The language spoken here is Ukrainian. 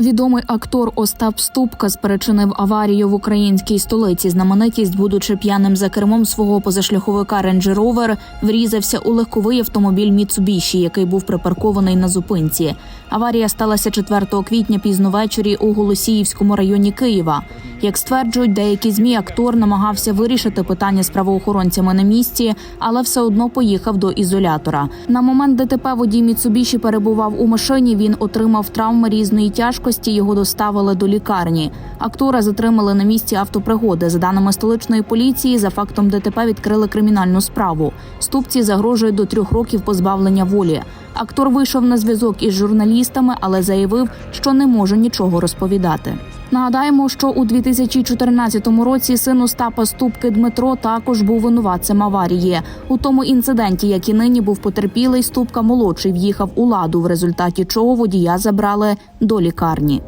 Відомий актор Остап Ступка спричинив аварію в українській столиці. Знаменитість, будучи п'яним за кермом свого позашляховика Range Rover, врізався у легковий автомобіль Міцубіші, який був припаркований на зупинці. Аварія сталася 4 квітня пізно ввечері у Голосіївському районі Києва. Як стверджують деякі змі, актор намагався вирішити питання з правоохоронцями на місці, але все одно поїхав до ізолятора. На момент ДТП водій Mitsubishi перебував у машині. Він отримав травми різної тяжкості. Його доставили до лікарні. Актора затримали на місці автопригоди. За даними столичної поліції, за фактом ДТП відкрили кримінальну справу. Ступці загрожує до трьох років позбавлення волі. Актор вийшов на зв'язок із журналістами, але заявив, що не може нічого розповідати. Нагадаємо, що у 2014 році син Остапа Ступки Дмитро також був винуватцем аварії. У тому інциденті, який нині був потерпілий, Ступка молодший в'їхав у ладу, в результаті чого водія забрали до лікарні.